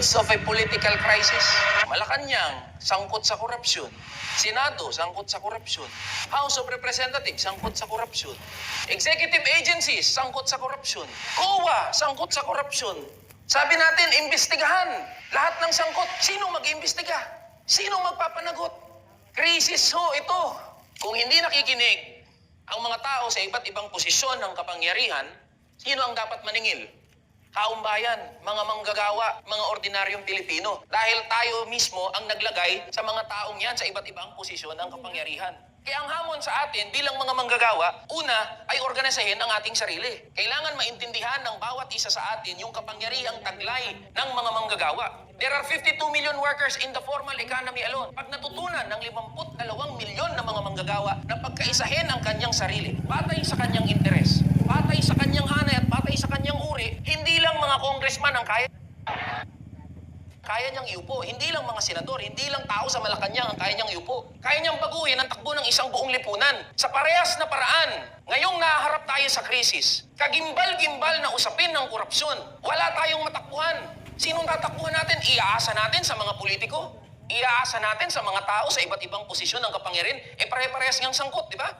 midst of a political crisis. Malacanang, sangkot sa korupsyon. Senado, sangkot sa korupsyon. House of Representatives, sangkot sa korupsyon. Executive agencies, sangkot sa korupsyon. COA, sangkot sa korupsyon. Sabi natin, imbestigahan. Lahat ng sangkot, sino mag-imbestiga? Sino magpapanagot? Krisis ho ito. Kung hindi nakikinig ang mga tao sa iba't ibang posisyon ng kapangyarihan, sino ang dapat maningil? Kaumbayan, mga manggagawa, mga ordinaryong Pilipino. Dahil tayo mismo ang naglagay sa mga taong yan sa iba't ibang posisyon ng kapangyarihan. Kaya ang hamon sa atin bilang mga manggagawa, una ay organisahin ang ating sarili. Kailangan maintindihan ng bawat isa sa atin yung kapangyarihang taglay ng mga manggagawa. There are 52 million workers in the formal economy alone. Pag natutunan ng 52 milyon na mga manggagawa na pagkaisahin ang kanyang sarili, batay sa kanyang interes, batay sa kanyang hanay at batay sa kanyang uri, hindi lang mga congressman ang kaya kaya niyang iupo. Hindi lang mga senador, hindi lang tao sa Malacanang ang kaya niyang iupo. Kaya niyang baguhin ang takbo ng isang buong lipunan. Sa parehas na paraan, ngayong naharap tayo sa krisis, kagimbal-gimbal na usapin ng korupsyon, wala tayong matakbuhan. Sinong tatakbuhan natin? Iaasa natin sa mga politiko? Iaasa natin sa mga tao sa iba't ibang posisyon ng kapangyarihan? Eh pare-parehas niyang sangkot, di ba?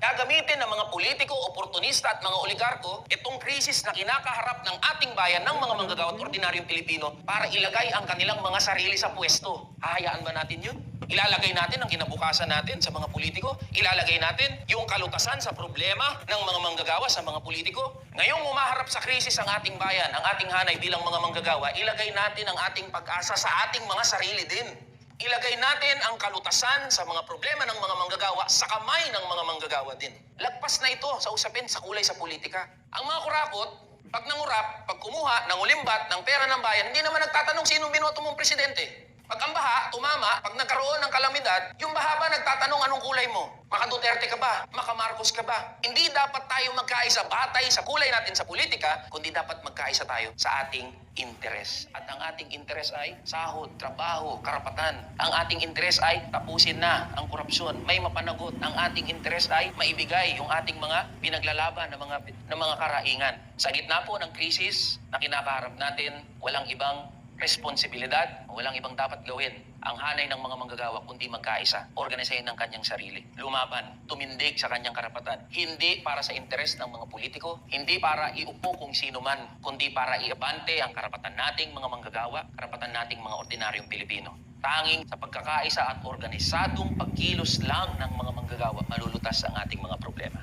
Gagamitin ng mga politiko, oportunista at mga oligarko itong krisis na kinakaharap ng ating bayan ng mga manggagawa at ordinaryong Pilipino para ilagay ang kanilang mga sarili sa pwesto. Hahayaan ba natin yun? Ilalagay natin ang kinabukasan natin sa mga politiko? Ilalagay natin yung kalutasan sa problema ng mga manggagawa sa mga politiko? Ngayong umaharap sa krisis ang ating bayan, ang ating hanay bilang mga manggagawa, ilagay natin ang ating pag-asa sa ating mga sarili din. Ilagay natin ang kalutasan sa mga problema ng mga manggagawa sa kamay ng mga manggagawa din. Lagpas na ito sa usapin sa kulay sa politika. Ang mga kurakot, pag nangurap, pag kumuha ng ulimbat ng pera ng bayan, hindi naman nagtatanong sino binoto mong presidente. Pag ang baha, tumama, pag nagkaroon ng kalamidad, yung baha ba nagtatanong anong kulay mo? Maka Duterte ka ba? Maka Marcos ka ba? Hindi dapat tayo magkaisa batay sa kulay natin sa politika, kundi dapat magkaisa tayo sa ating interes. At ang ating interes ay sahod, trabaho, karapatan. Ang ating interes ay tapusin na ang korupsyon. May mapanagot. Ang ating interes ay maibigay yung ating mga pinaglalaban ng mga ng mga karaingan. Sa gitna po ng krisis na kinakaharap natin, walang ibang responsibilidad, walang ibang dapat gawin ang hanay ng mga manggagawa kundi magkaisa, organisahin ng kanyang sarili, lumaban, tumindig sa kanyang karapatan. Hindi para sa interes ng mga politiko, hindi para iupo kung sino man, kundi para iabante ang karapatan nating mga manggagawa, karapatan nating mga ordinaryong Pilipino. Tanging sa pagkakaisa at organisadong pagkilos lang ng mga manggagawa, malulutas ang ating mga problema.